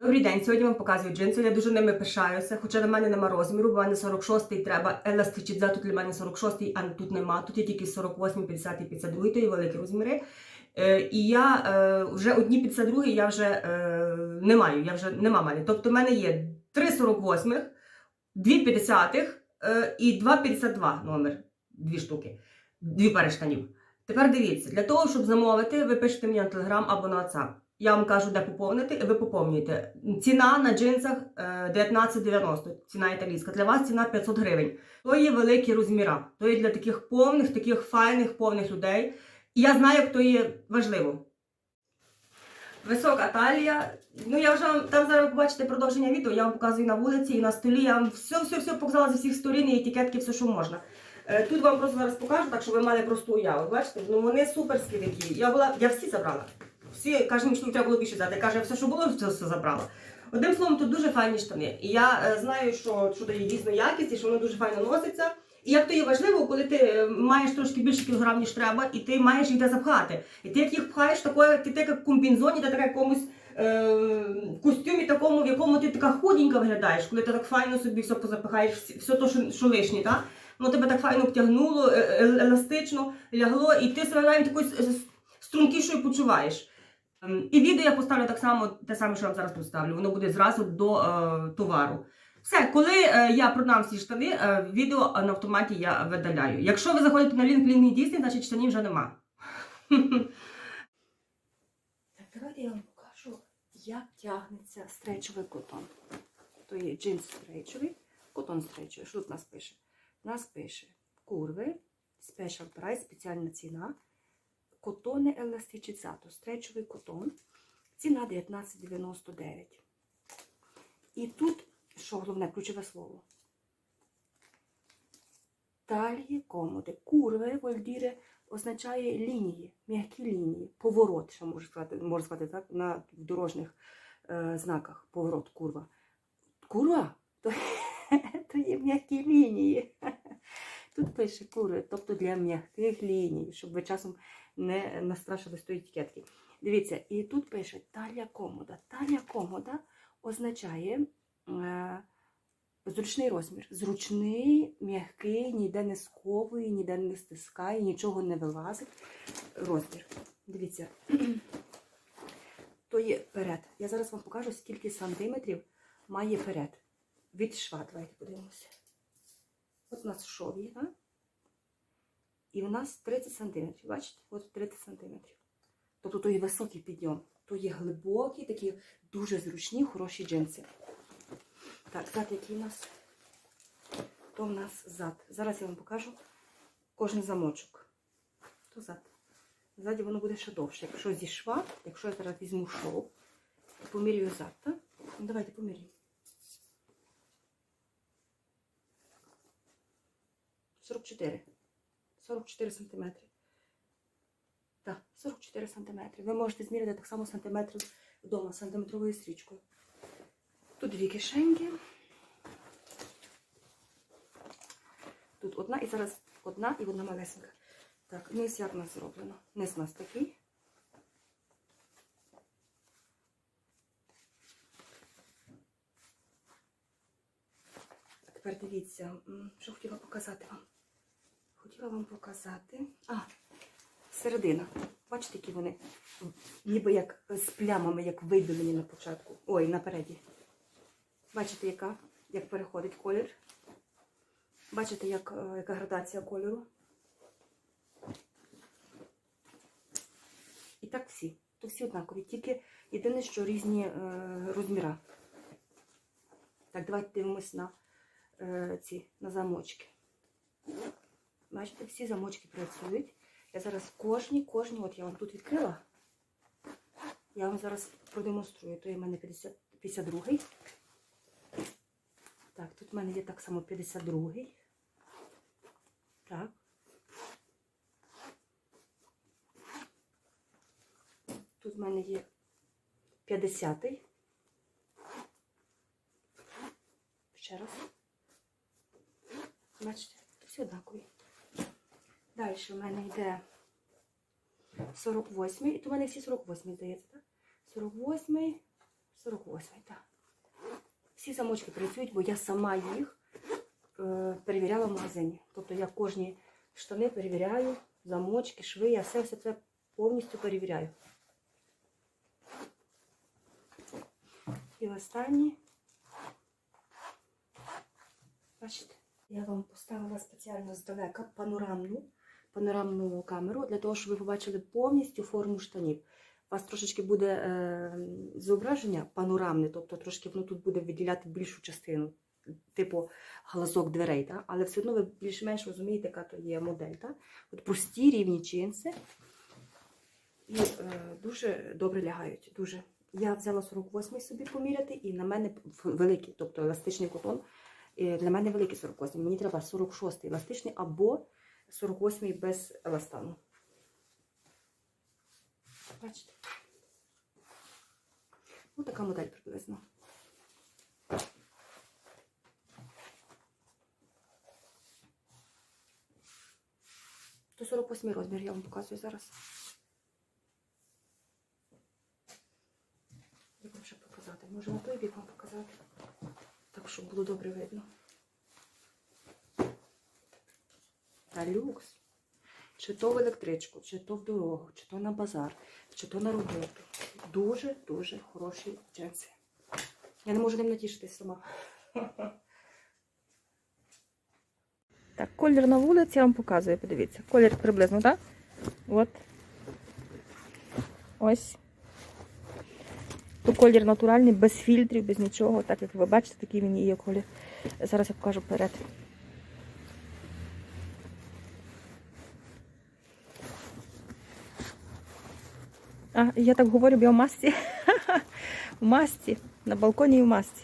Добрий день, сьогодні вам показую джинси. Я дуже ними пишаюся, хоча на мене нема розміру, бо в мене 46-й треба еластичіза, тут для мене 46-й, а тут нема. Тут є тільки 48, 50 і 52, то є великі розміри. Е, і я е, вже одні 52 я вже е, не маю, я вже нема мене. Тобто в мене є 3 48-х, 2 50-х е, і 2 52 номер, дві штуки, дві пари штанів. Тепер дивіться, для того, щоб замовити, ви пишете мені на Telegram або на WhatsApp. Я вам кажу, де поповнити, і ви поповнюєте. Ціна на джинсах е, 19,90, ціна італійська. Для вас ціна 500 гривень. То є великі розміра. То є для таких повних, таких файних, повних людей. І я знаю, як то є важливо. Висока талія. Ну я вже вам там зараз побачите продовження відео, я вам показую на вулиці і на столі. Я вам все-все-все показала зі всіх сторін, і етикетки, все, що можна. Е, Тут вам просто зараз покажу, так щоб ви мали просту уяву. Бачите? Ну вони суперські такі. Я була, я всі забрала. Всі каже, мені, треба було більше взяти. Каже, все, що було, все, все забрала. Одним словом, тут дуже файні штани. І я е, знаю, що, що дає дійсно якість і що воно дуже файно носиться. І як то є важливо, коли ти е, маєш трошки більше кілограм, ніж треба, і ти маєш їх де запхати. І ти як їх пхаєш, такое, ти так в комбінзоні, та така якомусь е, костюмі такому, в якому ти така худенька виглядаєш, коли ти так файно собі все позапихаєш, все то, що, що лишнє, так? Воно тебе так файно обтягнуло, е, е, еластично лягло, і ти себе навіть такою с- стрункішою почуваєш. Ем, І відео я поставлю так само, те саме, що я вам зараз поставлю. Воно буде зразу до е, товару. Все, коли е, я продам всі штани, е, відео на автоматі я видаляю. Якщо ви заходите на лінк Лінк Дійсні, значить штанів вже нема. Так, давайте я вам покажу, як тягнеться стрейчовий котон. То є джинс стрейчовий, котон стрейчовий. Що тут нас пише? Нас пише курви, special price, спеціальна ціна. Котони еластичізато, стрейчовий котон. Ціна 19,99. І тут, що головне, ключове слово. Талії комоди. Курви, вольдіре, означає лінії, м'які лінії, поворот, що можна сказати, можна сказати так, на дорожніх е, знаках. Поворот, курва. Курва то, то є м'які лінії. Тут пише курви, тобто для м'яких ліній, щоб ви часом не настрашились тої етикетки. Дивіться, і тут пише талія комода. Талія комода означає е, зручний розмір. Зручний, м'який, ніде не сковує, ніде не стискає, нічого не вилазить. Розмір. Дивіться. То є перед. Я зараз вам покажу, скільки сантиметрів має перед. Від шва. Давайте подивимося. От у нас шов є, так? І у нас 30 сантиметрів. Бачите? От 30 сантиметрів. Тобто то є високий підйом. То є глибокі, такі дуже зручні, хороші джинси. Так, зад, який у нас? То в нас зад. Зараз я вам покажу кожен замочок. То зад. Ззаді воно буде ще довше. Якщо зі шва, якщо я зараз візьму шов, помірюю зад, так? Ну, давайте поміряємо. 44. 44 сантиметри. Так, 44 сантиметри. Ви можете зміряти так само сантиметрів вдома сантиметровою стрічкою. Тут дві кишеньки. Тут одна і зараз одна і одна малесенька. Так, низ як у нас зроблено? Низ у нас такий. Тепер дивіться, що хотіла показати вам. Хотіла вам показати. А, середина. Бачите, які вони ніби як з плямами, як виділені на початку. Ой, напереді. Бачите, яка? Як переходить колір. Бачите, як, е, яка градація кольору. І так всі. То всі однакові. Тільки єдине, що різні е, розміра. Так, давайте дивимось на е, ці на замочки. Бачите, всі замочки працюють. Я зараз кожні, кожні, от я вам тут відкрила. Я вам зараз продемонструю. То в мене 50, 52. Так, тут в мене є так само 52. Так. Тут в мене є 50. Ще раз. Бачите, всі однакові. Далі в мене йде 48. І то в мене всі 48, здається, так? 48, 48, так. Всі замочки працюють, бо я сама їх е, перевіряла в магазині. Тобто я кожні штани перевіряю, замочки, шви, я все, все це повністю перевіряю. І останні. Бачите, я вам поставила спеціально здалека панорамну, панорамну камеру для того, щоб ви побачили повністю форму штанів. У вас трошечки буде е, зображення панорамне, тобто трошки воно тут буде виділяти більшу частину, типу глазок дверей, та? але все одно ви більш-менш розумієте, яка то є модель. Та? От прості рівні джинси і е, дуже добре лягають. Дуже. Я взяла 48 собі поміряти, і на мене великий, тобто еластичний котон. е, Для мене великий 48. Мені треба 46 еластичний або 48 без еластану. Бачите? Ну, така модель приблизно. То 48 розмір, я вам показую зараз. Як вам ще показати? Може на той бік вам показати? Так, щоб було добре видно. Та люкс. Чи то в електричку, чи то в дорогу, чи то на базар, чи то на роботу. Дуже-дуже хороші джинси. Я не можу ним натішитись сама. Так, колір на вулиці я вам показую, подивіться. Колір приблизно, так? От. Ось. То колір натуральний, без фільтрів, без нічого. Так як ви бачите, такий він і є колір. Зараз я покажу вперед. А, я так говорю, бо я в масці. В масці. На балконі і в масці.